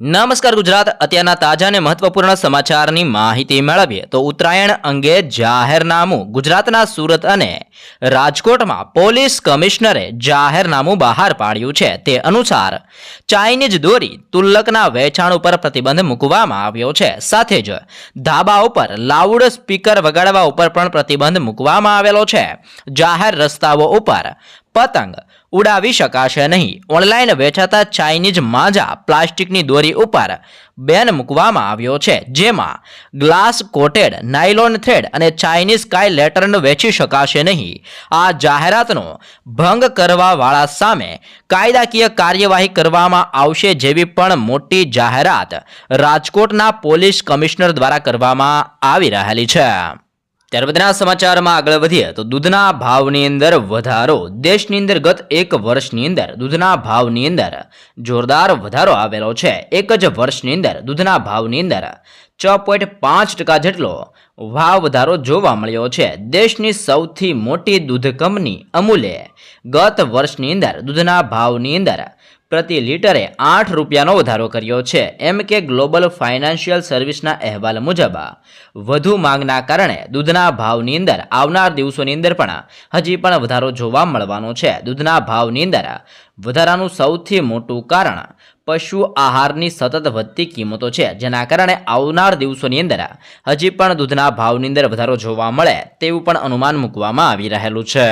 નમસ્કાર ગુજરાત. અત્યારના તાજા અને મહત્વપૂર્ણ સમાચારની માહિતી મેળવીએ તો ઉત્તરાયણ અંગે જાહેરનામું ગુજરાતના સુરત અને રાજકોટમાં પોલીસ કમિશનરે જાહેરનામું બહાર પાડ્યું છે. તે અનુસાર ચાઇનીઝ દોરી તુલ્લકના વેચાણ ઉપર પ્રતિબંધ મૂકવામાં આવ્યો છે. સાથે જ ધાબા ઉપર લાઉડ સ્પીકર વગાડવા ઉપર પણ પ્રતિબંધ મૂકવામાં આવેલો છે. જાહેર રસ્તાઓ ઉપર પતંગ ઉડાવી શકાશે નહીં. ઓનલાઈન વેચાતા ચાઇનીઝ માજા પ્લાસ્ટિકની દોરી ઉપર બેન મૂકવામાં આવ્યો છે, જેમાં ગ્લાસ કોટેડ, નાયલોન થ્રેડ અને ચાઇનીઝ સ્કાય લેટર્ન વેચી શકાશે નહીં. આ જાહેરાતનો ભંગ કરવાવાળા સામે કાયદાકીય કાર્યવાહી કરવામાં આવશે જેવી પણ મોટી જાહેરાત રાજકોટના પોલીસ કમિશનર દ્વારા કરવામાં આવી રહેલી છે. ત્યારબાદના સમાચારમાં આગળ વધીએ તો દૂધના ભાવની અંદર વધારો. દેશની અંદર ગત એક વર્ષની અંદર દૂધના ભાવની અંદર જોરદાર વધારો આવેલો છે. એક જ વર્ષની અંદર દૂધના ભાવની અંદર છ પોઈન્ટ પાંચ ટકા જેટલો ભાવ વધારો જોવા મળ્યો છે. દેશની સૌથી મોટી દૂધ કંપની અમૂલે ગત વર્ષની અંદર દૂધના ભાવની અંદર પ્રતિ લીટરે આઠ રૂપિયાનો વધારો કર્યો છે. એમ કે ગ્લોબલ ફાઇનાન્શિયલ સર્વિસના અહેવાલ મુજબ, વધુ માંગના કારણે દૂધના ભાવની અંદર આવનાર દિવસોની અંદર પણ હજી પણ વધારો જોવા મળવાનો છે. દૂધના ભાવની અંદર વધારાનું સૌથી મોટું કારણ પશુ આહારની સતત વધતી કિંમતો છે. જેના કારણે આવનાર દિવસોની અંદર હજી પણ દૂધના ભાવની અંદર વધારો જોવા મળે તેવું પણ અનુમાન મૂકવામાં આવી રહેલું છે.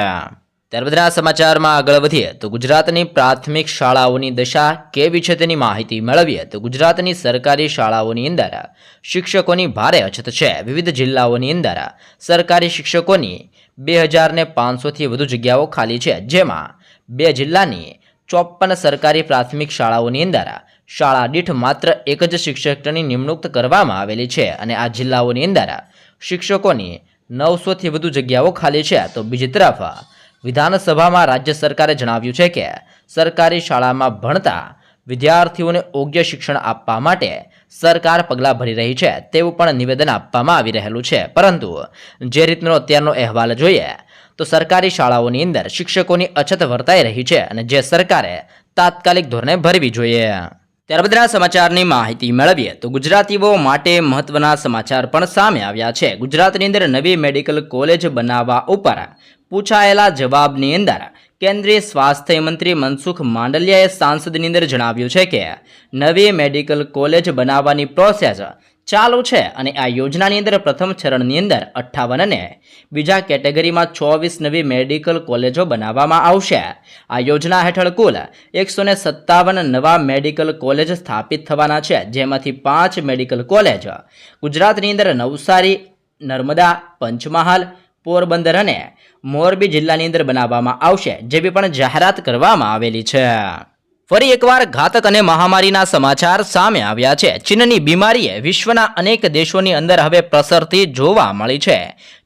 ત્યારબાદના સમાચારમાં આગળ વધીએ તો ગુજરાતની પ્રાથમિક શાળાઓની દશા કેવી છે તેની માહિતી મેળવીએ તો ગુજરાતની સરકારી શાળાઓની અંદર શિક્ષકોની ભારે અછત છે. વિવિધ જિલ્લાઓની અંદર સરકારી શિક્ષકોની બે હજારને પાંચસોથી વધુ જગ્યાઓ ખાલી છે. જેમાં બે જિલ્લાની ચોપન સરકારી પ્રાથમિક શાળાઓની અંદર શાળા દીઠ માત્ર એક જ શિક્ષકની નિમણૂક કરવામાં આવેલી છે અને આ જિલ્લાઓની અંદર શિક્ષકોની નવસોથી વધુ જગ્યાઓ ખાલી છે. તો બીજી તરફ વિધાનસભામાં રાજ્ય સરકારે જણાવ્યું છે કે સરકારી શાળામાં ભણતા વિદ્યાર્થીઓને યોગ્ય શિક્ષણ આપવા માટે સરકાર પગલાં ભરી રહી છે તેવું પણ નિવેદન આપવામાં આવી રહેલું છે. પરંતુ જે રીતનો અત્યારનો અહેવાલ જોઈએ તો સરકારી શાળાઓની અંદર શિક્ષકોની અછત વર્તાઈ રહી છે અને જે સરકારે તાત્કાલિક ધોરણે ભરવી જોઈએ. ત્યારબાદના સમાચારની માહિતી મેળવીએ તો ગુજરાતીઓ માટે મહત્વના સમાચાર પણ સામે આવ્યા છે. ગુજરાતની અંદર નવી મેડિકલ કોલેજ બનાવવા ઉપર પૂછાયેલા જવાબની અંદર કેન્દ્રીય સ્વાસ્થ્ય મંત્રી મનસુખ માંડલિયાએ સાંસદની અંદર જણાવ્યું છે કે નવી મેડિકલ કોલેજ બનાવવાની પ્રોસેસ ચાલુ છે અને આ યોજનાની અંદર પ્રથમ ચરણની અંદર અઠ્ઠાવન અને બીજા કેટેગરીમાં ચોવીસ નવી મેડિકલ કોલેજો બનાવવામાં આવશે. આ યોજના હેઠળ કુલ એકસો સત્તાવન નવા મેડિકલ કોલેજ સ્થાપિત થવાના છે, જેમાંથી પાંચ મેડિકલ કોલેજ ગુજરાતની અંદર નવસારી, નર્મદા, પંચમહાલ, પોરબંદર અને મોરબી જિલ્લાની અંદર બનાવવામાં આવશે જેવી પણ જાહેરાત કરવામાં આવેલી છે. ફરી એકવાર ઘાતક અને મહામારીના સમાચાર સામે આવ્યા છે. ચીનની બીમારીએ વિશ્વના અનેક દેશોની અંદર હવે પ્રસરતી જોવા મળી છે.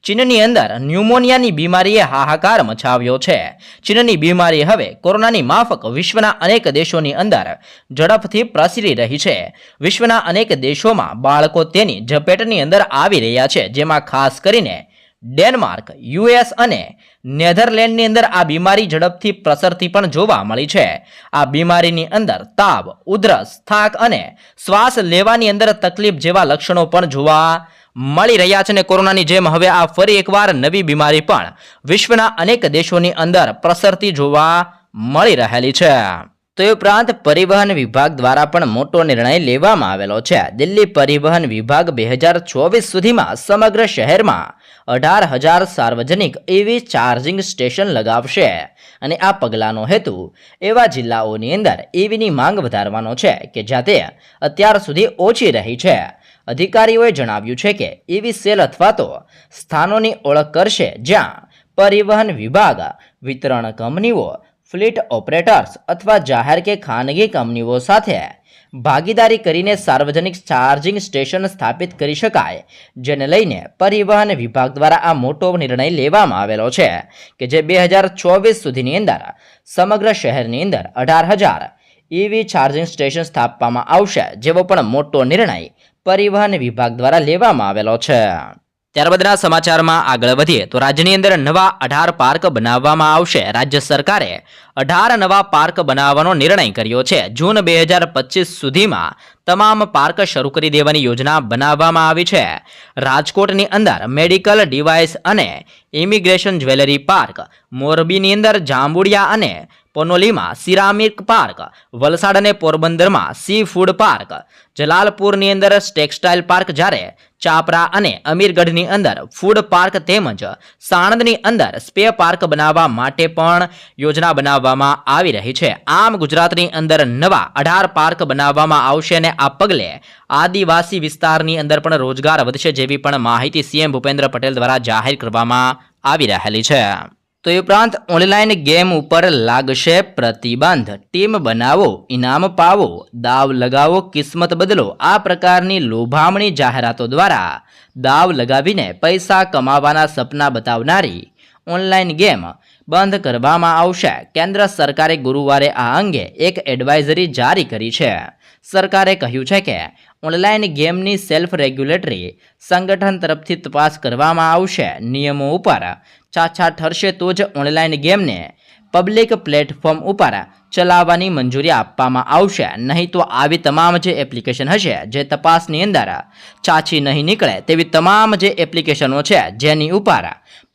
ચીનની અંદર ન્યુમોનિયાની બીમારીએ હાહાકાર મચાવ્યો છે. ચીનની બીમારી હવે કોરોનાની માફક વિશ્વના અનેક દેશોની અંદર ઝડપથી પ્રસરી રહી છે. વિશ્વના અનેક દેશોમાં બાળકો તેની ઝપેટની અંદર આવી રહ્યા છે, જેમાં ખાસ કરીને ડેનમાર્ક, યુએસ અને નેધરલેન્ડની અંદર આ બીમારી ઝડપથી પ્રસરતી પણ જોવા મળી છે. આ બીમારીની અંદર તાવ, ઉધરસ, થાક અને શ્વાસ લેવાની અંદર તકલીફ જેવા લક્ષણો પણ જોવા મળી રહ્યા છે અને કોરોનાની જેમ હવે આ ફરી એકવાર નવી બીમારી પણ વિશ્વના અનેક દેશોની અંદર પ્રસરતી જોવા મળી રહેલી છે. તો એ ઉપરાંત પરિવહન વિભાગ દ્વારા પણ મોટો નિર્ણય લેવામાં આવેલો છે. દિલ્હી પરિવહન વિભાગ બે હજાર ચોવીસ સુધીમાં સમગ્ર શહેરમાં અઢાર હજાર સાર્વજનિક એવી ચાર્જિંગ સ્ટેશન લગાવશે. અને આ પગલાંનો હેતુ એવા જિલ્લાઓની અંદર એવીની માંગ વધારવાનો છે કે જ્યાં તે અત્યાર સુધી ઓછી રહી છે. અધિકારીઓએ જણાવ્યું છે કે એવી સેલ અથવા તો સ્થાનોની ઓળખ કરશે જ્યાં પરિવહન વિભાગ વિતરણ કંપનીઓ ફ્લીટ ઓપરેટર્સ અથવા જાહેર કે ખાનગી કંપનીઓ સાથે ભાગીદારી કરીને સાર્વજનિક ચાર્જિંગ સ્ટેશન સ્થાપિત કરી શકાય, જેને લઈને પરિવહન વિભાગ દ્વારા આ મોટો નિર્ણય લેવામાં આવેલો છે, કે જે બે હજાર ચોવીસ સુધીની અંદર સમગ્ર શહેરની અંદર અઢાર હજાર ઈવી ચાર્જિંગ સ્ટેશન સ્થાપવામાં આવશે, જેવો પણ મોટો નિર્ણય પરિવહન વિભાગ દ્વારા લેવામાં આવેલો છે. ત્યારબાદના સમાચારમાં આગળ વધીએ તો રાજ્યની અંદર નવા અઢાર પાર્ક બનાવવામાં આવશે. રાજ્ય સરકારે અઢાર નવા પાર્ક બનાવવાનો નિર્ણય કર્યો છે. જૂન બે હજાર પચીસ સુધીમાં તમામ પાર્ક શરૂ કરી દેવાની યોજના બનાવવામાં આવી છે. રાજકોટની અંદર મેડિકલ ડિવાઇસ અને ઇમિગ્રેશન જ્વેલરી પાર્ક, મોરબીની અંદર જાંબુડિયા અને પોનોલીમાં સિરામિક પાર્ક, વલસાડ અને પોરબંદરમાં સી ફૂડ પાર્ક, જલાલપુરની અંદર ટેક્સટાઇલ પાર્ક જ્યારે ચાપરા અને અમીરગઢની અંદર ફૂડ પાર્ક તેમજ સાણંદની અંદર સ્પે પાર્ક બનાવવા માટે પણ યોજના બનાવવામાં આવી રહી છે. આમ ગુજરાતની અંદર નવા અઢાર પાર્ક બનાવવામાં આવશે અને આ પગલે આદિવાસી વિસ્તારની અંદર પણ રોજગાર વધશે જેવી પણ માહિતી સીએમ ભૂપેન્દ્ર પટેલ દ્વારા જાહેર કરવામાં આવી રહેલી છે. તો એ ઉપરાંત ઓનલાઈન ગેમ ઉપર લાગશે પ્રતિબંધ. ટીમ બનાવો, ઇનામ પાવો, દાવ લગાવો, કિસ્મત બદલો, આ પ્રકારની લોભામણી જાહેરાતો દ્વારા દાવ લગાવીને પૈસા કમાવાના સપના બતાવનારી ઓનલાઈન ગેમ બંધ કરવામાં આવશે. કેન્દ્ર સરકારે ગુરુવારે આ અંગે એક એડવાઇઝરી જારી કરી છે. સરકારે કહ્યું છે કે ઓનલાઈન ગેમની સેલ્ફ રેગ્યુલેટરી સંગઠન તરફથી તપાસ કરવામાં આવશે. નિયમો ઉપર છાછા ઠરશે તો જ ઓનલાઈન ગેમને પબ્લિક પ્લેટફોર્મ ઉપર ચલાવવાની મંજૂરી આપવામાં આવશે. નહીં તો આવી તમામ જે એપ્લિકેશન હશે, જે તપાસની અંદર ચાછી નહીં નીકળે તેવી તમામ જે એપ્લિકેશનો છે, જેની ઉપર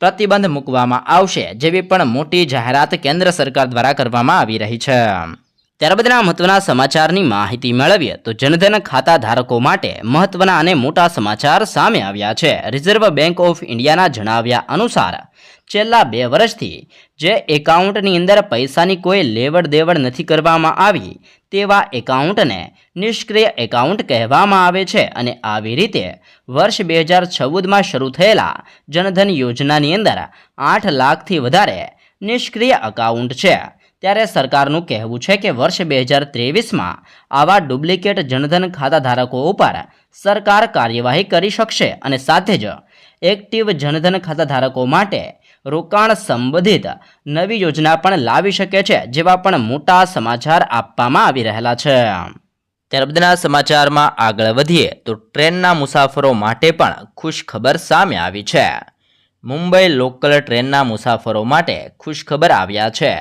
પ્રતિબંધ મૂકવામાં આવશે, જેવી પણ મોટી જાહેરાત કેન્દ્ર સરકાર દ્વારા કરવામાં આવી રહી છે. ત્યારબાદના મહત્વના સમાચારની માહિતી મેળવીએ તો જનધન ખાતા ધારકો માટે મહત્વના અને મોટા સમાચાર સામે આવ્યા છે. રિઝર્વ બેંક ઓફ ઇન્ડિયાના જણાવ્યા અનુસાર, છેલ્લા બે વર્ષથી જે એકાઉન્ટની અંદર પૈસાની કોઈ લેવડ દેવડ નથી કરવામાં આવી, તેવા એકાઉન્ટને નિષ્ક્રિય એકાઉન્ટ કહેવામાં આવે છે અને આવી રીતે વર્ષ બે હજાર ચૌદમાં શરૂ થયેલા જનધન યોજનાની અંદર આઠ લાખથી વધારે નિષ્ક્રિય એકાઉન્ટ છે. ત્યારે સરકારનું કહેવું છે કે વર્ષ બે હજાર ત્રેવીસમાં આવા ડુપ્લિકેટ જનધન ખાતા ધારકો ઉપર સરકાર કાર્યવાહી કરી શકશે અને સાથે જ એક્ટિવ જનધન ખાતા ધારકો માટે રોકાણ સંબંધિત નવી યોજના પણ લાવી શકે છે, જેવા પણ મોટા સમાચાર આપવામાં આવી રહેલા છે. ત્યારબાદના સમાચારમાં આગળ વધીએ તો ટ્રેનના મુસાફરો માટે પણ ખુશખબર સામે આવી છે. મુંબઈ લોકલ ટ્રેનના મુસાફરો માટે ખુશખબર આવ્યા છે.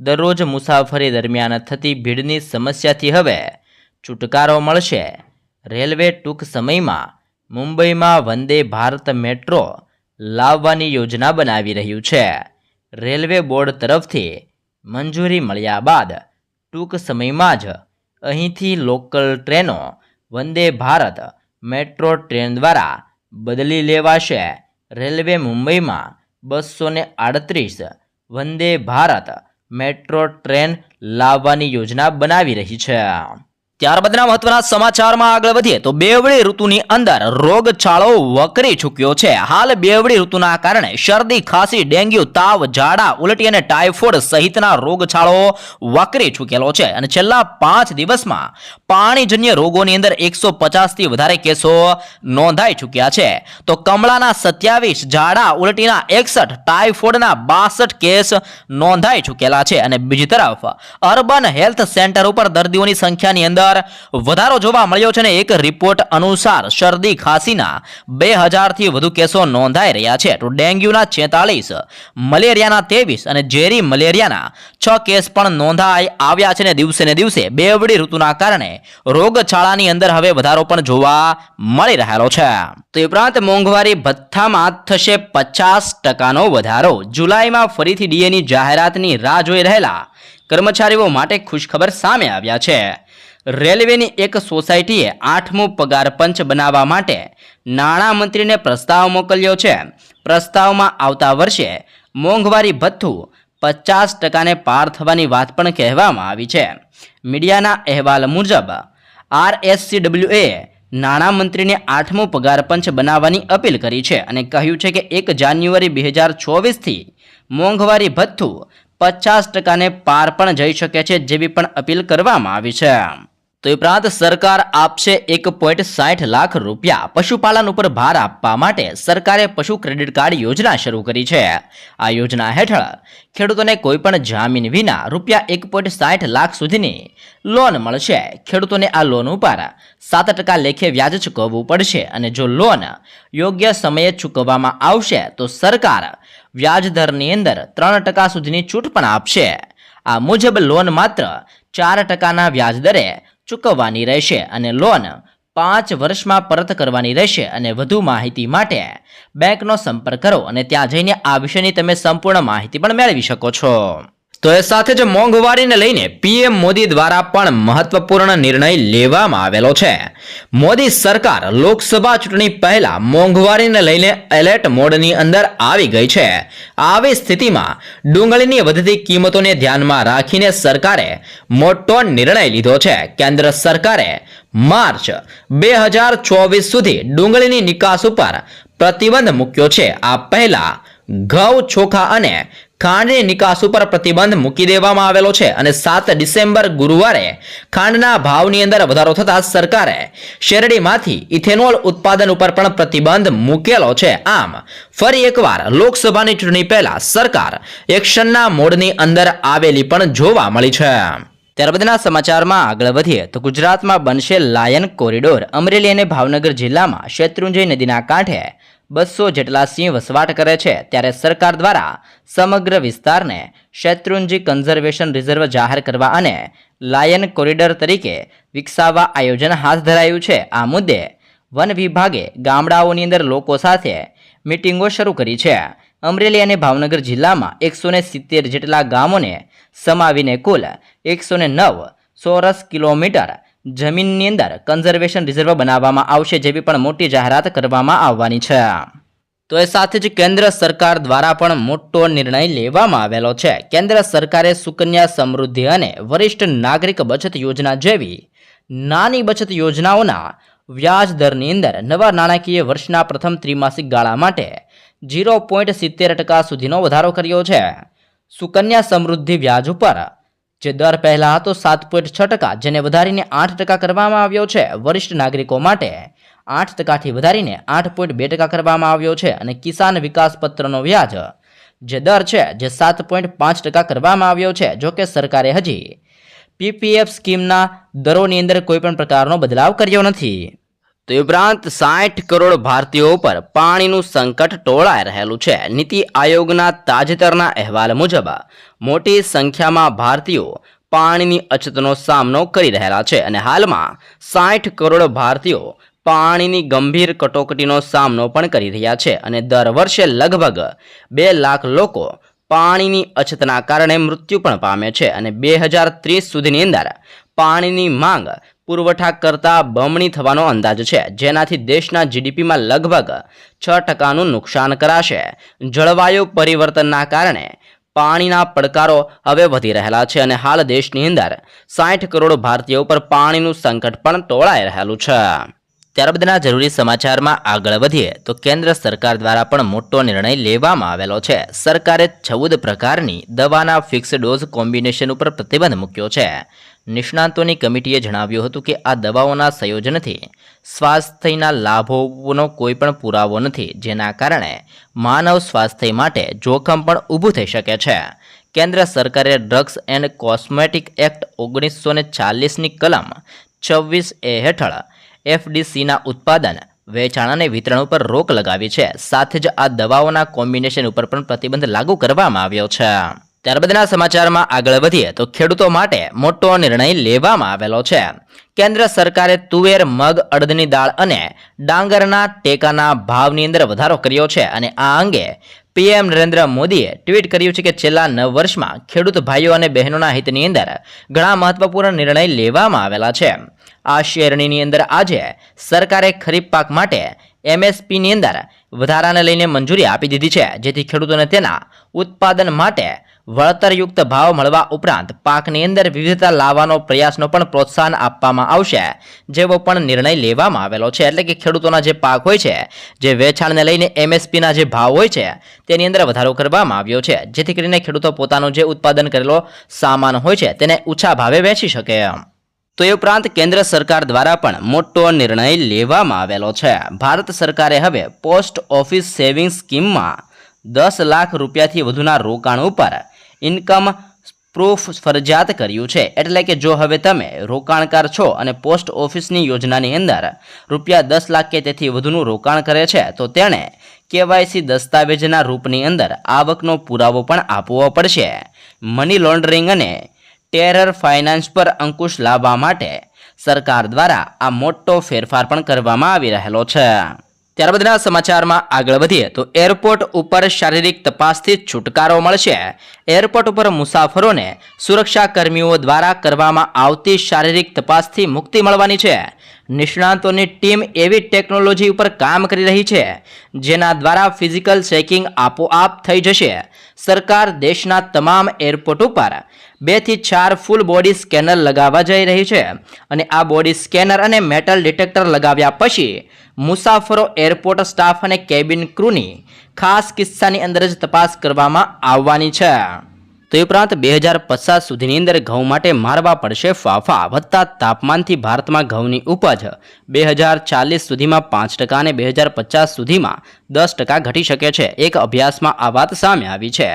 દરરોજ મુસાફરી દરમિયાન થતી ભીડની સમસ્યાથી હવે છુટકારો મળશે. રેલવે ટૂંક સમયમાં મુંબઈમાં વંદે ભારત મેટ્રો લાવવાની યોજના બનાવી રહ્યું છે. રેલવે બોર્ડ તરફથી મંજૂરી મળ્યા બાદ ટૂંક સમયમાં જ અહીંથી લોકલ ટ્રેનો વંદે ભારત મેટ્રો ટ્રેન દ્વારા બદલી લેવાશે. રેલવે મુંબઈમાં બસો ને આડત્રીસ વંદે ભારત મેટ્રો ટ્રેન લાવવાની યોજના બનાવી રહી છે. ત્યારબાદના મહત્વના સમાચારમાં આગળ વધીએ તો બેવડી ઋતુની અંદર રોગચાળો વકરી ચૂક્યો છે. હાલ બેવડી ઋતુના કારણે શરદી, ખાંસી, ડેન્ગ્યુ, તાવ, ઝાડા, ઉલટી અને ટાઇફોઇડ સહિતના રોગચાળો વકરી ચૂકેલો છે. અને છેલ્લા પાંચ દિવસમાં પાણીજન્ય રોગોની અંદર એકસો પચાસથી વધારે કેસો નોંધાઈ ચૂક્યા છે. તો કમળાના સત્યાવીસ, ઝાડા, ઉલટીના એકસઠ, ટાઇફોઇડના બાસઠ કેસ નોંધાઈ ચૂકેલા છે. અને બીજી તરફ અર્બન હેલ્થ સેન્ટર ઉપર દર્દીઓની સંખ્યાની અંદર વધારો જોવા મળ્યો છે ને એક રિપોર્ટ અનુસાર શરદી ખાંસીના બે હજારથી વધુ કેસો નોંધાઈ રહ્યા છે. તો ડેન્ગ્યુના છેતાલીસ મલેરિયાના ત્રેવીસ અને ઝેરી મલેરિયાના છ કેસ પણ નોંધાઈ આવ્યા છે ને દિવસે ને દિવસે. બેવડી ઋતુના કારણે રોગચાળાની અંદર હવે વધારો પણ જોવા મળી રહેલો છે. તો ઉપરાંત મોંઘવારી ભથ્થામાં થશે પચાસ ટકાનો વધારો. જુલાઈમાં ફરીથી ડીએની જાહેરાતની રાહ જોઈ રહેલા કર્મચારીઓ માટે ખુશખબર સામે આવ્યા છે. રેલવેની એક સોસાયટીએ આઠમું પગાર પંચ બનાવવા માટે નાણામંત્રીને પ્રસ્તાવ મોકલ્યો છે. પ્રસ્તાવમાં આવતા વર્ષે મોંઘવારી ભથ્થું પચાસ ટકાને પાર થવાની વાત પણ કહેવામાં આવી છે. મીડિયાના અહેવાલ મુજબ, આરએસસીડબ્લ્યુએ નાણામંત્રીને આઠમું પગાર પંચ બનાવવાની અપીલ કરી છે અને કહ્યું છે કે એક જાન્યુઆરી બે હજાર ચોવીસથી મોંઘવારી ભથ્થું પચાસ ટકાને પાર પણ જઈ શકે છે જેવી પણ અપીલ કરવામાં આવી છે. તો એ ઉપરાંત સરકાર આપશે એક પોઈન્ટ સાઠ લાખ રૂપિયા પશુપાલન ઉપર ભાર આપવા માટે સરકારે પશુ ક્રેડિટ કાર્ડ યોજના શરૂ કરી છે. આ યોજના હેઠળ ખેડૂતોને કોઈપણ જામીન વિના રૂપિયા એક પોઈન્ટ સાઠ લાખ સુધીની લોન મળશે. ખેડૂતોને આ લોન ઉપર સાત ટકા લેખે વ્યાજ ચૂકવવું પડશે અને જો લોન યોગ્ય સમયે ચૂકવવામાં આવશે તો સરકાર વ્યાજ દરની અંદર ત્રણ ટકા સુધીની છૂટ પણ આપશે. આ મુજબ લોન માત્ર ચાર ટકાના વ્યાજ દરે ચૂકવવાની રહેશે અને લોન પાંચ વર્ષમાં પરત કરવાની રહેશે અને વધુ માહિતી માટે બેંકનો સંપર્ક કરો અને ત્યાં જઈને આ વિશેની તમે સંપૂર્ણ માહિતી પણ મેળવી શકો છો. તો એ સાથે જ મોંઘવારીને લઈને પીએમ મોદી દ્વારા પણ મહત્વપૂર્ણ નિર્ણય લેવામાં આવેલો છે. મોદી સરકાર લોકસભા ચૂંટણી પહેલા મોંઘવારીને લઈને એલર્ટ મોડની અંદર આવી ગઈ છે. આવી સ્થિતિમાં ડુંગળીની વધતી કિંમતોને ધ્યાનમાં રાખીને સરકારે મોટો નિર્ણય લીધો છે. કેન્દ્ર સરકારે માર્ચ બે હજાર ચોવીસ સુધી ડુંગળીની નિકાસ ઉપર પ્રતિબંધ મૂક્યો છે. આ પહેલા ઘઉં, ચોખા અને ખાંડની નિકાસ ઉપર પ્રતિબંધ મૂકી દેવામાં આવેલો છે અને સાત ડિસેમ્બર ગુરુવારે ખાંડના ભાવની અંદર વધારો થતાં સરકારે શેરડીમાંથી ઇથેનોલ ઉત્પાદન ઉપર પણ પ્રતિબંધ મૂકેલો છે. આમ, ફરી એકવાર લોકસભાની ચૂંટણી પહેલા સરકાર એક્શનના મોડની અંદર આવેલી પણ જોવા મળી છે. ત્યારબાદના સમાચારમાં આગળ વધીએ તો ગુજરાતમાં બનશે લાયન કોરિડોર. અમરેલી અને ભાવનગર જિલ્લામાં શેત્રુંજય નદીના કાંઠે બસો જેટલા સિંહ વસવાટ કરે છે ત્યારે સરકાર દ્વારા સમગ્ર વિસ્તારને શેત્રુંજી કન્ઝર્વેશન રિઝર્વ જાહેર કરવા અને લાયન કોરિડોર તરીકે વિકસાવવા આયોજન હાથ ધરાયું છે. આ મુદ્દે વન વિભાગે ગામડાઓની અંદર લોકો સાથે મિટિંગો શરૂ કરી છે. અમરેલી અને ભાવનગર જિલ્લામાં એકસો સિત્તેર જેટલા ગામોને સમાવીને કુલ એકસો નવ ચોરસ કિલોમીટર જમીનની અંદર કન્ઝર્વેશન રિઝર્વ બનાવવામાં આવશે જેવી પણ મોટી જાહેરાત કરવામાં આવવાની છે. તો એ સાથે જ કેન્દ્ર સરકાર દ્વારા પણ મોટો નિર્ણય લેવામાં આવેલો છે. કેન્દ્ર સરકારે સુકન્યા સમૃદ્ધિ અને વરિષ્ઠ નાગરિક બચત યોજના જેવી નાની બચત યોજનાઓના વ્યાજ દરની અંદર નવા નાણાકીય વર્ષના પ્રથમ ત્રિમાસિક ગાળા માટે ઝીરો પોઈન્ટ સિત્તેર ટકા સુધીનો વધારો કર્યો છે. સુકન્યા સમૃદ્ધિ વ્યાજ ઉપર જે દર પહેલા હતો સાત પોઈન્ટ છ ટકા, જેને વધારીને આઠ ટકા કરવામાં આવ્યો છે. વરિષ્ઠ નાગરિકો માટે આઠ ટકાથી વધારીને આઠ પોઈન્ટ બે ટકા કરવામાં આવ્યો છે અને કિસાન વિકાસ પત્રનો વ્યાજ જે દર છે જે સાત પોઈન્ટ પાંચ ટકા કરવામાં આવ્યો છે. જો કે સરકારે હજી પીપીએફ સ્કીમના દરોની અંદર કોઈપણ પ્રકારનો બદલાવ કર્યો નથી. તે ઉપરાંત સાઠ કરોડ ભારતીયો ઉપર પાણીનું સંકટ ટોળાઈ રહેલું છે. નીતિ આયોગના તાજેતરના અહેવાલ મુજબ મોટી સંખ્યામાં ભારતીયો પાણીની અછતનો સામનો કરી રહેલા છે અને હાલમાં સાઠ કરોડ ભારતીયો પાણીની ગંભીર કટોકટીનો સામનો પણ કરી રહ્યા છે અને દર વર્ષે લગભગ બે લાખ લોકો પાણીની અછતના કારણે મૃત્યુ પણ પામે છે અને બે હજાર ત્રીસ સુધીની અંદર પાણીની માંગ પુરવઠા કરતાં બમણી થવાનો અંદાજ છે. જેનાથી દેશના જીડીપીમાં લગભગ છ ટકાનું નુકસાન કરાશે. જળવાયુ પરિવર્તનના કારણે પાણીના પડકારો હવે વધી રહેલા છે અને હાલ દેશની અંદર સાઠ કરોડ ભારતીયો પર પાણીનું સંકટ પણ તોળાઈ રહેલું છે. ત્યારબાદના જરૂરી સમાચારમાં આગળ વધીએ તો કેન્દ્ર સરકાર દ્વારા પણ મોટો નિર્ણય લેવામાં આવેલો છે. સરકારે ચૌદ પ્રકારની દવાના ફિક્સ ડોઝ કોમ્બિનેશન ઉપર પ્રતિબંધ મૂક્યો છે. નિષ્ણાંતોની કમિટીએ જણાવ્યું હતું કે આ દવાઓના સંયોજનથી સ્વાસ્થ્યના લાભોનો કોઈ પણ પુરાવો નથી, જેના કારણે માનવ સ્વાસ્થ્ય માટે જોખમ પણ ઊભું થઈ શકે છે. કેન્દ્ર સરકારે ડ્રગ્સ એન્ડ કોસ્મેટિક એક્ટ ઓગણીસો ને ચાલીસની કલમ છવ્વીસ એ હેઠળ એફડીસીના ઉત્પાદન, વેચાણ અને વિતરણ ઉપર રોક લગાવી છે. સાથે જ આ દવાઓના કોમ્બિનેશન ઉપર પણ પ્રતિબંધ લાગુ કરવામાં આવ્યો છે. ત્યારબાદના સમાચારમાં આગળ વધીએ તો ખેડૂતો માટે મોટો નિર્ણય લેવામાં આવેલો છે. કેન્દ્ર સરકારે તુવેર, મગ, અડદની દાળ અને ડાંગરના ટેકાના ભાવની અંદર વધારો કર્યો છે અને આ અંગે પીએમ નરેન્દ્ર મોદીએ ટ્વીટ કર્યું છે કે છેલ્લા નવ વર્ષમાં ખેડૂત ભાઈઓ અને બહેનોના હિતની અંદર ઘણા મહત્વપૂર્ણ નિર્ણય લેવામાં આવેલા છે. આ શ્રેણીની અંદર આજે સરકારે ખરીફ પાક માટે એમએસપીની અંદર વધારાને લઈને મંજૂરી આપી દીધી છે, જેથી ખેડૂતોને તેના ઉત્પાદન માટે વળતરયુક્ત ભાવ મળવા ઉપરાંત પાકની અંદર વિવિધતા લાવવાનો પ્રયાસનો પણ પ્રોત્સાહન આપવામાં આવશે, જેવો પણ નિર્ણય લેવામાં આવેલો છે. એટલે કે ખેડૂતોના જે પાક હોય છે, જે વેચાણને લઈને એમએસપીના જે ભાવ હોય છે, તેની અંદર વધારો કરવામાં આવ્યો છે. જેથી કરીને ખેડૂતો પોતાનું જે ઉત્પાદન કરેલો સામાન હોય છે, તેને ઓછા ભાવે વેચી શકે તો એ ઉપરાંત કેન્દ્ર સરકાર દ્વારા પણ મોટો નિર્ણય લેવામાં આવેલો છે. ભારત સરકારે હવે પોસ્ટ ઓફિસ સેવિંગ સ્કીમમાં દસ લાખ રૂપિયાથી વધુના રોકાણ ઉપર ઇન્કમ પ્રૂફ ફરજિયાત કર્યું છે. એટલે કે જો હવે તમે રોકાણકાર છો અને પોસ્ટ ઓફિસની યોજનાની અંદર રૂપિયા દસ લાખ કે તેથી વધુનું રોકાણ કરે છે, તો તેણે કેવાયસી દસ્તાવેજના રૂપની અંદર આવકનો પુરાવો પણ આપવો પડશે. મની લોન્ડરિંગ અને ટેરર ફાઇનાન્સ પર અંકુશ લાવવા માટે સરકાર દ્વારા આ મોટો ફેરફાર પણ કરવામાં આવી રહેલો છે. ત્યારબાદના સમાચારમાં આગળ વધીએ તો એરપોર્ટ ઉપર શારીરિક તપાસથી છુટકારો મળશે. એરપોર્ટ ઉપર મુસાફરોને સુરક્ષા કર્મીઓ દ્વારા કરવામાં આવતી શારીરિક તપાસથી મુક્તિ મળવાની છે. નિષ્ણાતોની ટીમ એવી ટેકનોલોજી ઉપર કામ કરી રહી છે, જેના દ્વારા ફિઝિકલ ચેકિંગ આપોઆપ થઈ જશે. સરકાર દેશના તમામ એરપોર્ટ ઉપર બેથી ચાર ફૂલ બોડી સ્કેનર લગાવવા જઈ રહી છે. અને આ બોડી સ્કેનર અને મેટલ ડિટેક્ટર લગાવ્યા પછી મુસાફરો એરપોર્ટ સ્ટાફ અને કેબિન ક્રૂની ખાસ કિસ્સાની અંદર જ તપાસ કરવામાં આવવાની છે. તો ઉપરાંત બે હજાર પચાસ સુધીની અંદર ઘઉં માટે મારવા પડશે ફાફા, વધતા તાપમાનથી ભારતમાં ઘઉંની ઉપજ. બે હજાર ચાલીસ સુધીમાં પાંચ ટકા અને બે હજાર પચાસ સુધીમાં દસ ટકા ઘટી શકે છે. એક અભ્યાસમાં આ વાત સામે આવી છે.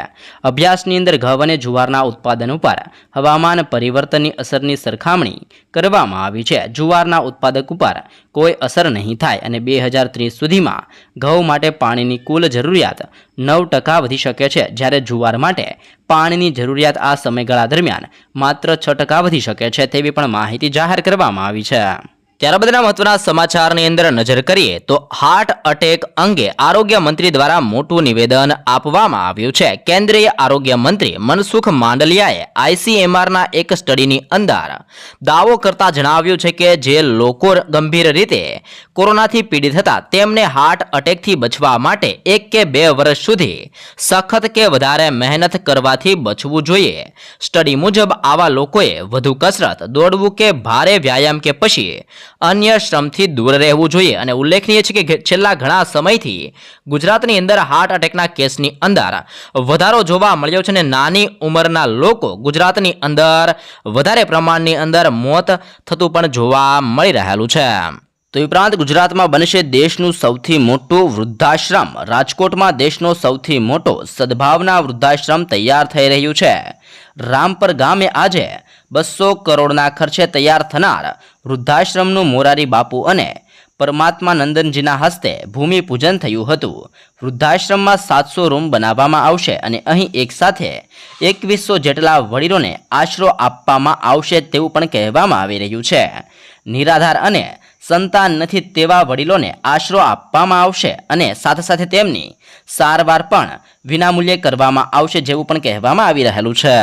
અભ્યાસની અંદર ઘઉં અને જુવારના ઉત્પાદન ઉપર હવામાન પરિવર્તનની અસરની સરખામણી કરવામાં આવી છે. જુવારના ઉત્પાદક ઉપર કોઈ અસર નહીં થાય અને બે હજાર ત્રીસ સુધીમાં ઘઉં માટે પાણીની કુલ જરૂરિયાત નવ ટકા વધી શકે છે. જ્યારે જુવાર માટે પાણીની જરૂરિયાત આ સમયગાળા દરમિયાન માત્ર છ ટકા વધી શકે છે તેવી પણ માહિતી જાહેર કરવામાં આવી છે. ત્યારબાદના મહત્વના સમાચારની અંદર નજર કરીએ તો હાર્ટ અટેક અંગે આરોગ્ય મંત્રી દ્વારા મોટું નિવેદન આપવામાં આવ્યું છે. કેન્દ્રીય આરોગ્ય મંત્રી મનસુખ માંડલિયાએ આઈસીએમઆરના એક સ્ટડીની અંદર દાવો કરતા જણાવ્યું છે કે જે લોકો ગંભીર રીતે કોરોનાથી પીડિત હતા, તેમને હાર્ટ અટેકથી બચવા માટે એક કે બે વર્ષ સુધી સખત કે વધારે મહેનત કરવાથી બચવું જોઈએ. સ્ટડી મુજબ આવા લોકોએ વધુ કસરત, દોડવું કે ભારે વ્યાયામ કે પછી અન્ય શ્રમથી દૂર રહેવું જોઈએ. અને ઉલ્લેખનીય છે કે છેલ્લા ઘણા સમયથી ગુજરાતની અંદર હાર્ટ અટેકના કેસની અંદર વધારો જોવા મળ્યો છે અને નાની ઉંમરના લોકો ગુજરાતની અંદર વધારે પ્રમાણની અંદર મોત થતું પણ જોવા મળી રહેલું છે. તો ઉપરાંત ગુજરાતમાં બનશે દેશનું સૌથી મોટું વૃદ્ધાશ્રમ. રાજકોટમાં દેશનો સૌથી મોટો સદભાવના વૃદ્ધાશ્રમ તૈયાર થઈ રહ્યું છે. રામપર ગામે આજે બસો કરોડના ખર્ચે તૈયાર થનાર વૃદ્ધાશ્રમનું મોરારી બાપુ અને પરમાત્મા નંદનજીના હસ્તે ભૂમિપૂજન થયું હતું. વૃદ્ધાશ્રમમાં સાતસો રૂમ બનાવવામાં આવશે અને અહીં એકસાથે એકવીસો જેટલા વડીલોને આશરો આપવામાં આવશે તેવું પણ કહેવામાં આવી રહ્યું છે. નિરાધાર અને સંતાન નથી તેવા વડીલોને આશરો આપવામાં આવશે અને સાથે સાથે તેમની સારવાર પણ વિનામૂલ્યે કરવામાં આવશે જેવું પણ કહેવામાં આવી રહેલું છે.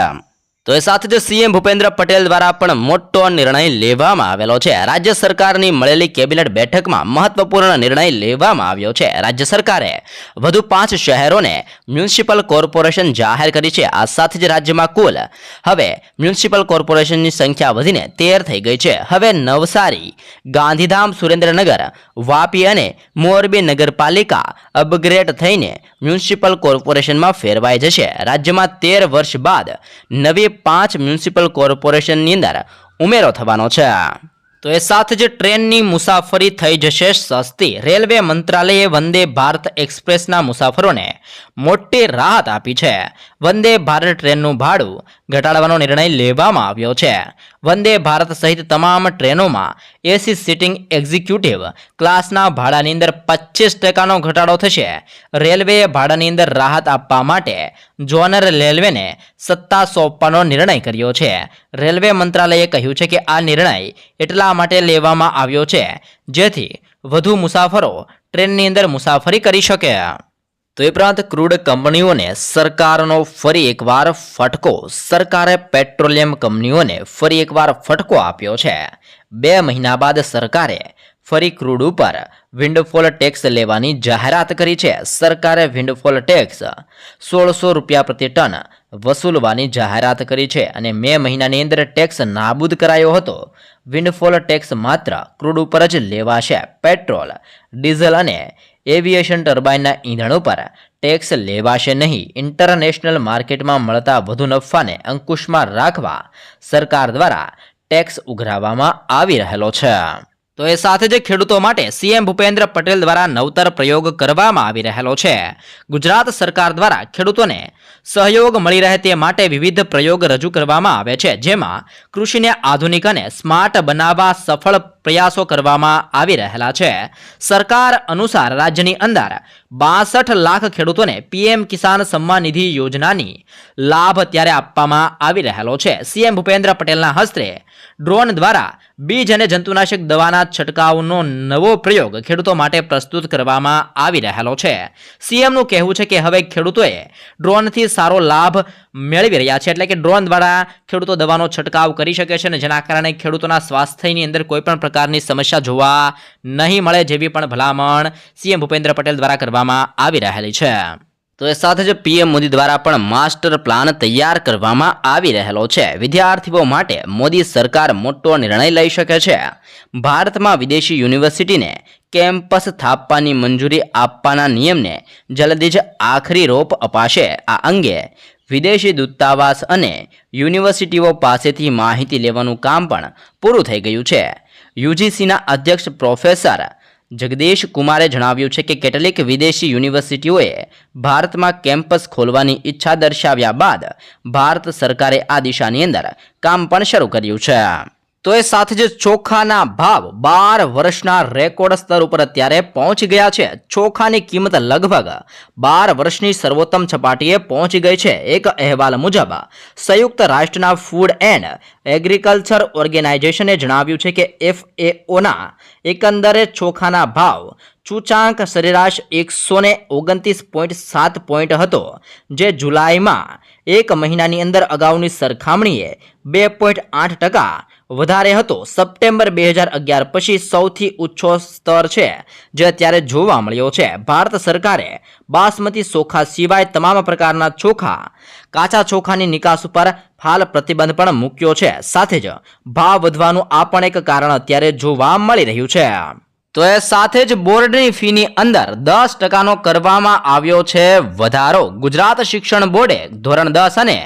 તો એ સાથે જ સીએમ ભૂપેન્દ્ર પટેલ દ્વારા પણ મોટો નિર્ણય લેવામાં આવેલો છે. રાજ્ય સરકારની મળેલી કેબિનેટ બેઠકમાં મહત્વપૂર્ણ નિર્ણય લેવામાં આવ્યો છે. રાજ્ય સરકારે વધુ પાંચ શહેરોને મ્યુનિસિપલ કોર્પોરેશન જાહેર કરી છે. આ સાથે જ રાજ્યમાં કુલ હવે મ્યુનિસિપલ કોર્પોરેશનની સંખ્યા વધીને તેર થઈ ગઈ છે. હવે નવસારી, ગાંધીધામ, સુરેન્દ્રનગર, વાપી અને મોરબી નગરપાલિકા અપગ્રેડ થઈને મ્યુનિસિપલ કોર્પોરેશનમાં ફેરવાઈ જશે. રાજ્યમાં તેર વર્ષ બાદ નવી પાંચ મ્યુનિસિપલ કોર્પોરેશનની અંદર ઉમેરો થવાનો છે. તો એ સાથે જ ટ્રેનની મુસાફરી થઈ જશે સસ્તી. રેલવે મંત્રાલયે વંદે ભારત એક્સપ્રેસના મુસાફરોને મોટી રાહત આપી છે. વંદે ભારત ટ્રેનનું ભાડું ઘટાડવાનો નિર્ણય લેવામાં આવ્યો છે. વંદે ભારત સહિત તમામ ટ્રેનોમાં એસી સિટિંગ એક્ઝિક્યુટિવ. ક્લાસના ભાડાની અંદર પચીસ ટકાનો ઘટાડો થશે. રેલવેએ ભાડાની અંદર રાહત આપવા માટે જોનર રેલવેને સત્તા સોંપવાનો નિર્ણય કર્યો છે. રેલવે મંત્રાલયે કહ્યું છે કે આ નિર્ણય એટલા માટે લેવામાં આવ્યો છે, જેથી વધુ મુસાફરો ટ્રેનની અંદર મુસાફરી કરી શકે. તો એ ઉપરાંત ક્રૂડ કંપનીઓને સરકારનો ફરી એકવાર ફટકો, સરકારે પેટ્રોલિયમ કંપનીઓને ફરી એકવાર ફટકો આપ્યો છે. બે મહિના બાદ સરકારે ફરી ક્રૂડ ઉપર વિન્ડફોલ ટેક્સ લેવાની જાહેરાત કરી છે. સરકારે વિન્ડફોલ ટેક્સ સોળસો રૂપિયા પ્રતિ ટન વસૂલવાની જાહેરાત કરી છે અને મે મહિનાની અંદર ટેક્સ નાબૂદ કરાયો હતો. વિન્ડફોલ ટેક્સ માત્ર ક્રૂડ ઉપર જ લેવાશે. પેટ્રોલ ડીઝલ અને એવિએશન ટર્બાઇનના ઈંધણ ઉપર ટેક્સ લેવાશે નહીં. ઇન્ટરનેશનલ માર્કેટમાં મળતા વધુ નફાને અંકુશમાં રાખવા સરકાર દ્વારા ટેક્સ ઉઘરાવવામાં આવી રહેલો છે. તો એ સાથે જ ખેડૂતો માટે સીએમ ભૂપેન્દ્ર પટેલ દ્વારા નવતર પ્રયોગ કરવામાં આવી રહેલો છે. ગુજરાત સરકાર દ્વારા ખેડૂતોને સહયોગ મળી રહે તે માટે વિવિધ પ્રયોગ રજૂ કરવામાં આવે છે, જેમાં કૃષિને આધુનિક અને સ્માર્ટ બનાવવા સફળ પ્રયાસો કરવામાં આવી રહેલા છે. સરકાર અનુસાર રાજ્યની અંદર બાસઠ લાખ ખેડૂતોને પીએમ કિસાન સન્માન નિધિ યોજનાની લાભ અત્યારે આપવામાં આવી રહેલો છે. સીએમ ભૂપેન્દ્ર પટેલના હસ્તે ડ્રોન દ્વારા બીજ અને જંતુનાશક દવાના છંટકાવનો નવો પ્રયોગ ખેડૂતો માટે પ્રસ્તુત કરવામાં આવી રહેલો છે. સીએમનું કહેવું છે કે હવે ખેડૂતોએ ડ્રોનથી સારો લાભ મેળવી રહ્યા છે એટલે કે ડ્રોન દ્વારા ખેડૂતો દવાનો છંટકાવ કરી શકે છે અને જેના કારણે ખેડૂતોના સ્વાસ્થ્યની અંદર કોઈ પણ પ્રકારની સમસ્યા જોવા નહીં મળે જેવી પણ ભલામણ સીએમ ભૂપેન્દ્ર પટેલ દ્વારા કરવામાં આવી રહેલી છે. તો એ સાથે જ પીએમ મોદી દ્વારા પણ માસ્ટર પ્લાન તૈયાર કરવામાં આવી રહેલો છે. વિદ્યાર્થીઓ માટે મોદી સરકાર મોટો નિર્ણય લઈ શકે છે. ભારતમાં વિદેશી યુનિવર્સિટીને કેમ્પસ સ્થાપવાની મંજૂરી આપવાના નિયમને જલ્દી જ આખરી રોપ અપાશે. આ અંગે વિદેશી દૂતાવાસ અને યુનિવર્સિટીઓ પાસેથી માહિતી લેવાનું કામ પણ પૂરું થઈ ગયું છે. યુજીસીના અધ્યક્ષ પ્રોફેસર જગદીશ કુમારે જણાવ્યું છે કે કેટલીક વિદેશી યુનિવર્સિટીઓએ ભારતમાં કેમ્પસ ખોલવાની ઈચ્છા દર્શાવ્યા બાદ ભારત સરકારે આ દિશાની અંદર કામ પણ શરૂ કર્યું છે. તો એ સાથે જ ચોખાના ભાવ બાર વર્ષના રેકોર્ડ સ્તર ઉપર અત્યારે પહોંચી ગયા છે. ચોખાની કિંમત લગભગ બાર વર્ષની સર્વોત્તમ સપાટીએ પહોંચી ગઈ છે. એક અહેવાલ મુજબ, સંયુક્ત રાષ્ટ્રના ફૂડ એન્ડ એગ્રીકલ્ચર ઓર્ગેનાઇઝેશને જણાવ્યું છે કે એફએઓના એકંદરે ચોખાના ભાવ સૂચાંક સરેરાશ એકસો ને ઓગણત્રીસ પોઈન્ટ સાત પોઈન્ટ હતો, જે જુલાઈમાં એક મહિનાની અંદર અગાઉની સરખામણીએ બે પોઈન્ટ આઠ ટકા વધારે હતો. સપ્ટેમ્બર બે હજાર અગિયાર પછી સૌથી ઊંચો સ્તર છે, જે અત્યારે જોવા મળ્યો છે. ભારત સરકારે બાસમતી ચોખા સિવાય તમામ પ્રકારના ચોખા, કાચા ચોખાની નિકાસ ઉપર હાલ પ્રતિબંધ પણ મૂક્યો છે. સાથે જ ભાવ વધવાનું આ પણ એક કારણ અત્યારે જોવા મળી રહ્યું છે. તો એ સાથે જ બોર્ડની ફીની અંદર દસ ટકાનો કરવામાં આવ્યો છે વધારો. ગુજરાત શિક્ષણ બોર્ડે ધોરણ દસ અને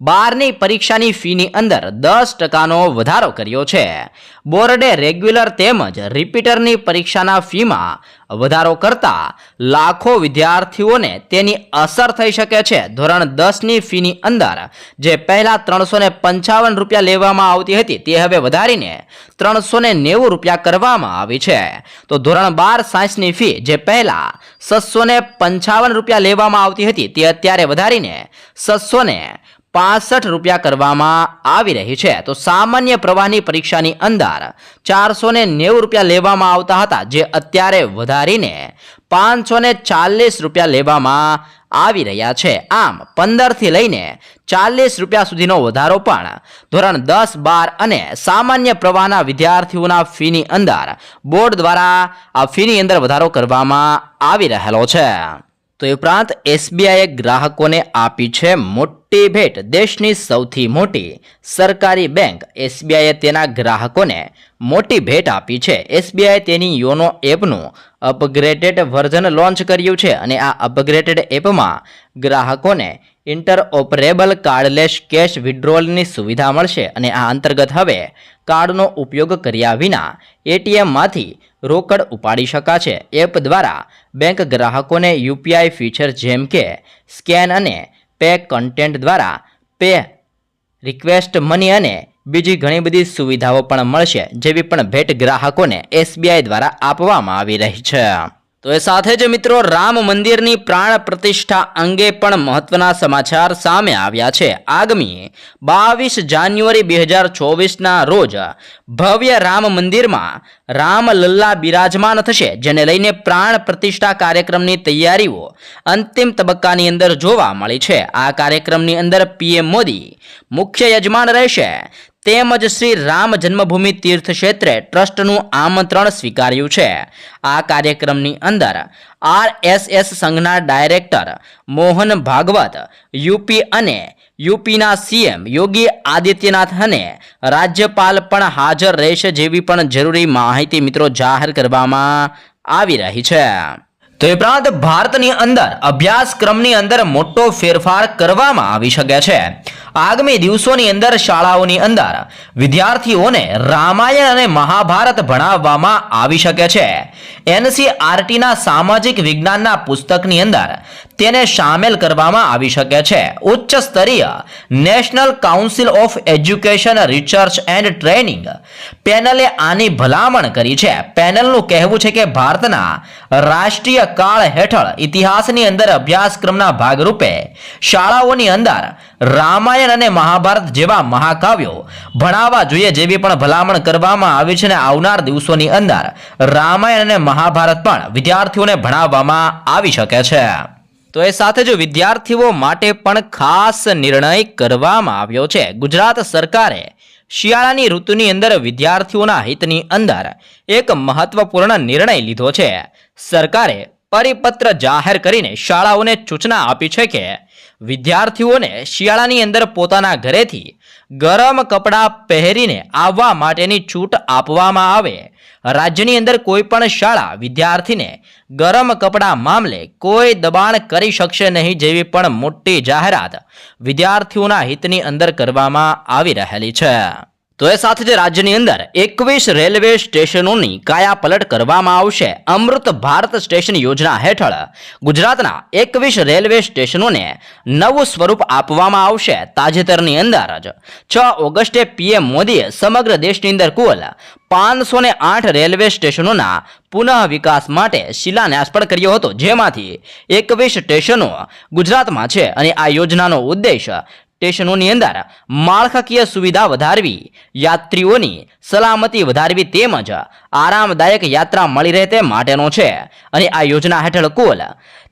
બારની પરીક્ષાની ફીની અંદર દસ ટકાનો વધારો કર્યો છે. બોર્ડે રેગ્યુલર તેમજ રિપીટરની પરીક્ષાના ફીમાં વધારો કરતા લાખો વિદ્યાર્થીઓને તેની અસર થઈ શકે છે. ધોરણ દસની ફીની અંદર જે પહેલાં ત્રણસો પંચાવન રૂપિયા લેવામાં આવતી હતી તે હવે વધારીને ત્રણસો નેવું રૂપિયા કરવામાં આવી છે. તો ધોરણ બાર સાયન્સની ફી જે પહેલાં છસો પંચાવન રૂપિયા લેવામાં આવતી હતી તે અત્યારે વધારીને છસો ને પાસઠ રૂપિયા કરવામાં આવી રહી છે. તો સામાન્ય પ્રવાહની પરીક્ષાની અંદર ચારસો નેવું રૂપિયા લેવામાં આવતા હતા, જે અત્યારે વધારીને પાંચસો ચાલીસ રૂપિયા લેવામાં આવી રહ્યા છે. આમ પંદરથી લઈને ચાલીસ રૂપિયા સુધીનો વધારો પણ ધોરણ દસ, બાર અને સામાન્ય પ્રવાહના વિદ્યાર્થીઓના ફીની અંદર બોર્ડ દ્વારા આ ફીની અંદર વધારો કરવામાં આવી રહેલો છે. તો એ ઉપરાંત એસબીઆઈએ ગ્રાહકોને આપી છે મોટી ભેટ. દેશની સૌથી મોટી સરકારી બેંક એસબીઆઈએ તેના ગ્રાહકોને મોટી ભેટ આપી છે. એસબીઆઈએ તેની યોનો એપનું અપગ્રેડેડ વર્ઝન લોન્ચ કર્યું છે અને આ અપગ્રેડેડ એપમાં ગ્રાહકોને ઇન્ટરઓપરેબલ કાર્ડલેસ કેશ વિડ્રોલની સુવિધા મળશે અને આ અંતર્ગત હવે કાર્ડનો ઉપયોગ કર્યા વિના એટીએમમાંથી રોકડ ઉપાડી શકાશે. એપ દ્વારા બેંક ગ્રાહકોને યુપીઆઈ ફીચર જેમ કે સ્કેન અને પે કન્ટેન્ટ દ્વારા પે, રિક્વેસ્ટ મની અને બીજી ઘણી બધી સુવિધાઓ પણ મળશે, જેવી પણ ભેટ ગ્રાહકોને એસબીઆઈ દ્વારા આપવામાં આવી રહી છે. તો એ સાથે જ મિત્રો રામ મંદિરની પ્રાણ પ્રતિષ્ઠા અંગે પણ મહત્વના સમાચાર સામે આવ્યા છે. આગામી બાવીસ જાન્યુઆરી બે હજાર ચોવીસના રોજ ભવ્ય રામ મંદિરમાં રામલલ્લા બિરાજમાન થશે, જેને લઈને પ્રાણ પ્રતિષ્ઠા કાર્યક્રમની તૈયારીઓ અંતિમ તબક્કાની અંદર જોવા મળી છે. આ કાર્યક્રમની અંદર પીએમ મોદી મુખ્ય યજમાન રહેશે. તેમજ શ્રી રામ જન્મભૂમિ તીર્થ ક્ષેત્રે ટ્રસ્ટનું આમંત્રણ સ્વીકાર્યું છે. આ કાર્યક્રમની અંદર આરએસએસ સંઘના ડાયરેક્ટર મોહન ભાગવત, યુપી અને યુપીના સીએમ યોગી આદિત્યનાથ અને રાજ્યપાલ પણ હાજર રહેશે જેવી પણ જરૂરી માહિતી મિત્રો જાહેર કરવામાં આવી રહી છે. તો એ ઉપરાંત ભારતની અંદર અભ્યાસક્રમની અંદર મોટો ફેરફાર કરવામાં આવી શકે છે. આગામી દિવસોની અંદર શાળાઓની અંદર વિદ્યાર્થીઓને રામાયણ અને મહાભારત ભણાવવામાં આવી શકે છે. એનસીઆરટીના સામાજિક વિજ્ઞાનના પુસ્તકની અંદર તેને સામેલ કરવામાં આવી શકે છે. ઉચ્ચ સ્તરીય National Council of Education Research and Training પેનલે આની ભલામણ કરી છે. પેનલનું કહેવું છે કે ભારતના રાષ્ટ્રીય કાળ હેઠળ ઇતિહાસની અંદર અભ્યાસક્રમના ભાગરૂપે શાળાઓની અંદર રામાયણ અને મહાભારત જેવા મહાકાવ્યો ભણાવવા જોઈએ જેવી પણ ભલામણ કરવામાં આવી છે અને આવનાર દિવસોની અંદર રામાયણ અને મહાભારત પણ વિદ્યાર્થીઓને ભણાવવામાં આવી શકે છે. તો એ સાથે જ વિદ્યાર્થીઓ માટે પણ ખાસ નિર્ણય કરવામાં આવ્યો છે, ગુજરાત સરકારે શિયાળાની ઋતુની અંદર વિદ્યાર્થીઓના હિતની અંદર એક મહત્વપૂર્ણ નિર્ણય લીધો છે. સરકારે પરિપત્ર જાહેર કરીને શાળાઓને સૂચના આપી છે કે વિદ્યાર્થીઓને શિયાળાની અંદર પોતાના ઘરેથી ગરમ કપડાં પહેરીને આવવા માટેની છૂટ આપવામાં આવે. રાજ્યની અંદર કોઈ પણ શાળા વિદ્યાર્થીને ગરમ કપડાં મામલે કોઈ દબાણ કરી શકશે નહીં જેવી પણ મોટી જાહેરાત વિદ્યાર્થીઓના હિતની અંદર કરવામાં આવી રહેલી છે. તો એ સાથે જ રાજ્યની અંદર એકવીસ રેલવે સ્ટેશનોની કાયાપલટ કરવામાં આવશે. અમૃત ભારત સ્ટેશન યોજના હેઠળ ગુજરાતના એકવીસ રેલવે સ્ટેશનોને નવું સ્વરૂપ આપવામાં આવશે. તાજેતરની અંદર જ છ ઓગસ્ટે પીએમ મોદીએ સમગ્ર દેશની અંદર કુલ પાંચસો ને આઠ રેલવે સ્ટેશનોના પુનઃ વિકાસ માટે શિલાન્યાસ પણ કર્યો હતો. જેમાંથી એકવીસ સ્ટેશનો ગુજરાતમાં છે અને આ યોજનાનો ઉદ્દેશ સ્ટેશનોની અંદર માળખાકીય સુવિધા વધારવી, યાત્રીઓની સલામતી વધારવી તેમજ આરામદાયક યાત્રા મળી રહે તે માટેનો છે. અને આ યોજના હેઠળ કુલ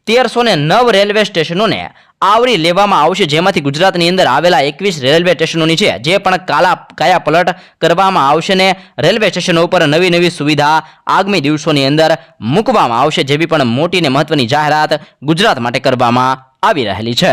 તેરસો નવ રેલવે સ્ટેશનોને આવરી લેવામાં આવશે, જેમાંથી ગુજરાતની અંદર આવેલા એકવીસ રેલવે સ્ટેશનોની છે, જે પણ કાલા કાયા પલટ કરવામાં આવશે ને રેલવે સ્ટેશનો ઉપર નવી નવી સુવિધા આગામી દિવસોની અંદર મૂકવામાં આવશે, જેવી પણ મોટી ને મહત્વની જાહેરાત ગુજરાત માટે કરવામાં આવી રહેલી છે.